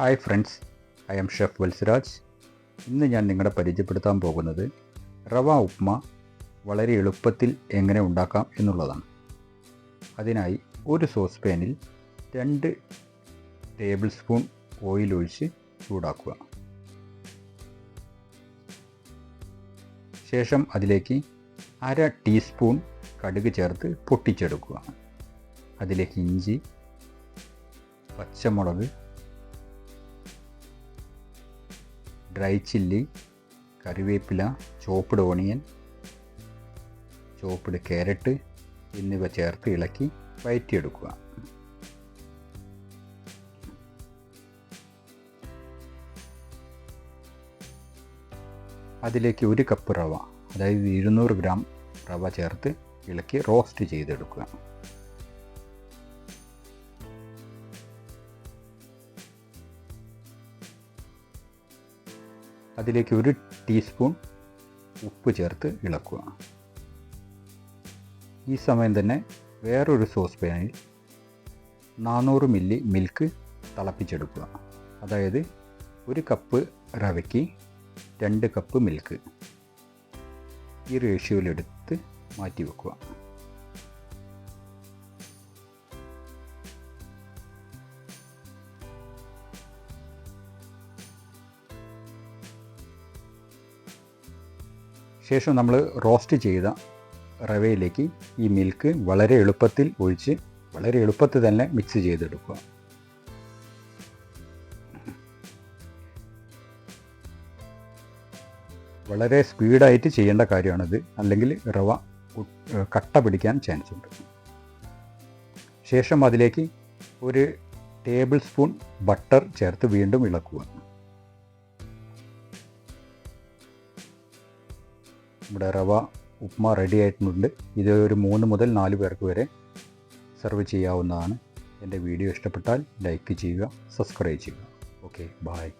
Hi friends I am chef Vatsaraj. ഇന്ന് ഞാൻ നിങ്ങളെ പരിചയപ്പെടുത്താൻ പോകുന്നത് റവ ഉപ്മ വളരെ എളുപ്പത്തിൽ എങ്ങനെ ഉണ്ടാക്കാം എന്നുള്ളതാണ്. അതിനായി ഒരു സോസ് പാനിൽ രണ്ട് ടേബിൾ സ്പൂൺ ഓയിൽ ഒഴിച്ച് ചൂടാക്കുക. ശേഷം അതിലേക്ക് അര ടീസ്പൂൺ കടുക് ചേർത്ത് പൊട്ടിച്ചെടുക്കുക. അതിലേക്ക് ഇഞ്ചി പച്ചമുളക് ഡ്രൈ ചില്ലി കറിവേപ്പില ചോപ്പ്ഡ് ഓണിയൻ ചോപ്പ്ഡ് ക്യാരറ്റ് എന്നിവ ചേർത്ത് ഇളക്കി വയറ്റിയെടുക്കുക. അതിലേക്ക് ഒരു കപ്പ് റവ അതായത് ഇരുന്നൂറ് ഗ്രാം റവ ചേർത്ത് ഇളക്കി റോസ്റ്റ് ചെയ്തെടുക്കുക. അതിലേക്ക് ഒരു ടീസ്പൂൺ ഉപ്പ് ചേർത്ത് ഇളക്കുക. ഈ സമയം തന്നെ വേറൊരു സോസ് പാനിൽ നാനൂറ് മില്ലി മിൽക്ക് തിളപ്പിച്ചെടുക്കുക. അതായത് ഒരു കപ്പ് റവയ്ക്ക് രണ്ട് കപ്പ് മിൽക്ക് ഈ റേഷ്യോയിലെടുത്ത് മാറ്റി വെക്കുക ശേഷം നമ്മൾ റോസ്റ്റ് ചെയ്ത റവയിലേക്ക് ഈ മിൽക്ക് വളരെ എളുപ്പത്തിൽ ഒഴിച്ച് വളരെ എളുപ്പത്തിൽ തന്നെ മിക്സ് ചെയ്തെടുക്കുക. വളരെ സ്പീഡായിട്ട് ചെയ്യേണ്ട കാര്യമാണിത്. അല്ലെങ്കിൽ റവ കട്ട പിടിക്കാൻ ചാൻസ് ഉണ്ട്. ശേഷം അതിലേക്ക് ഒരു ടേബിൾ സ്പൂൺ ബട്ടർ ചേർത്ത് വീണ്ടും ഇളക്കുക. നമ്മുടെ റവ ഉപ്മ റെഡി ആയിട്ടുണ്ട്. ഇത് ഒരു മൂന്ന് മുതൽ നാല് പേർക്ക് വരെ സെർവ് ചെയ്യാവുന്നതാണ്. എന്റെ വീഡിയോ ഇഷ്ടപ്പെട്ടാൽ ലൈക്ക് ചെയ്യുക സബ്സ്ക്രൈബ് ചെയ്യുക. Okay bye